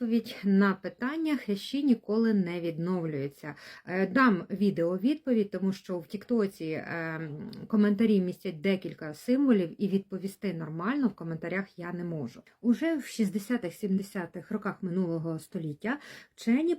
Відповідь на питання хрящі ніколи не відновлюються. Е, Дам відео відповідь, тому що в Тіктоці е, коментарі містять декілька символів, і відповісти нормально в коментарях я не можу. Уже в 60-70-х роках минулого століття вчені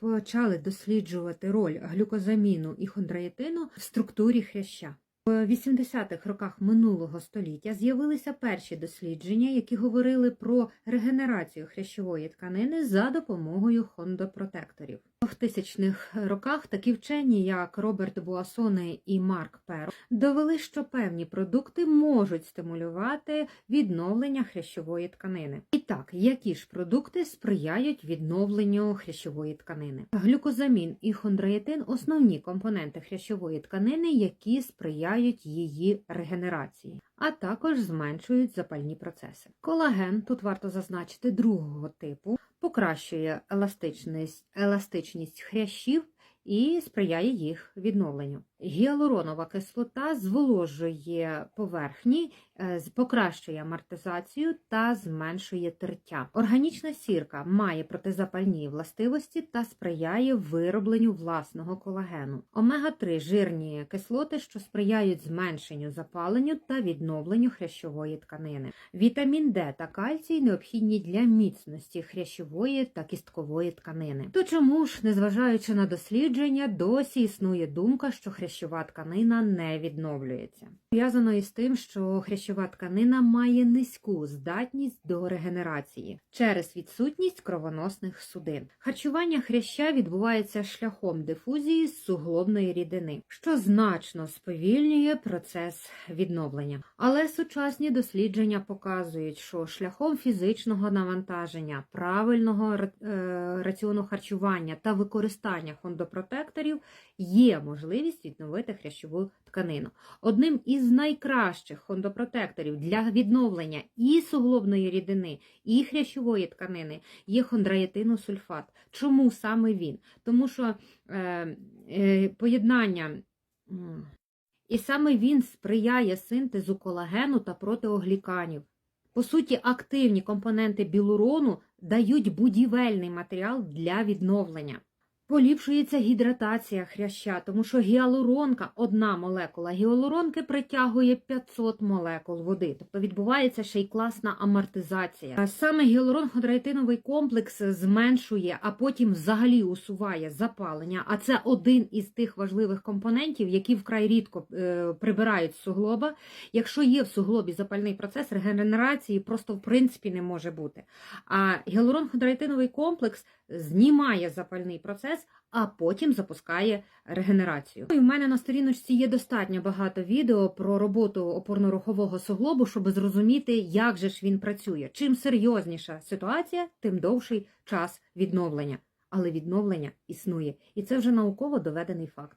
почали досліджувати роль глюкозаміну і хондроїтину в структурі хряща. В 80-х роках минулого століття з'явилися перші дослідження, які говорили про регенерацію хрящової тканини за допомогою хондопротекторів. В 2000-х роках такі вчені, як Роберт Буасоне і Марк Перо, довели, що певні продукти можуть стимулювати відновлення хрящової тканини. І так, які ж продукти сприяють відновленню хрящової тканини? Глюкозамін і хондроїтин – основні компоненти хрящової тканини, які сприяють її регенерації, а також зменшують запальні процеси. Колаген, тут варто зазначити другого типу, покращує еластичність, еластичність хрящів і сприяє їх відновленню. Гіалуронова кислота зволожує поверхні, е, покращує амортизацію та зменшує тертя. Органічна сірка має протизапальні властивості та сприяє виробленню власного колагену. Омега-3 жирні кислоти, що сприяють зменшенню запаленню та відновленню хрящової тканини. Вітамін Д та кальцій необхідні для міцності хрящової та кісткової тканини. То чому ж, незважаючи на дослідження, досі існує думка, що хрящова тканина не відновлюється. Пов'язано із тим, що хрящова тканина має низьку здатність до регенерації через відсутність кровоносних судин. Харчування хряща відбувається шляхом дифузії з суглобної рідини, що значно сповільнює процес відновлення. Але сучасні дослідження показують, що шляхом фізичного навантаження, правильного е, раціону харчування та використання хондопротекторів є можливість відновити хрящову тканину. Одним із найкращих хондопротекторів для відновлення і суглобної рідини, і хрящової тканини є хондроїтиносульфат. Чому саме він? Тому що е, е, поєднання. І саме він сприяє синтезу колагену та протеогліканів. По суті, активні компоненти білурону дають будівельний матеріал для відновлення. Поліпшується гідратація хряща, тому що гіалуронка, одна молекула гіалуронки притягує 500 молекул води, тобто відбувається ще й класна амортизація. Саме гіалурон-хондроїтиновий комплекс зменшує, а потім взагалі усуває запалення. А це один із тих важливих компонентів, які вкрай рідко е, прибирають з суглоба. Якщо є в суглобі запальний процес, регенерації просто в принципі не може бути. А гіалурон-хондроїтиновий комплекс знімає запальний процес, а потім запускає регенерацію. І в мене на сторіночці є достатньо багато відео про роботу опорно-рухового суглобу, щоб зрозуміти, як же ж він працює. Чим серйозніша ситуація, тим довший час відновлення. Але відновлення існує, і це вже науково доведений факт.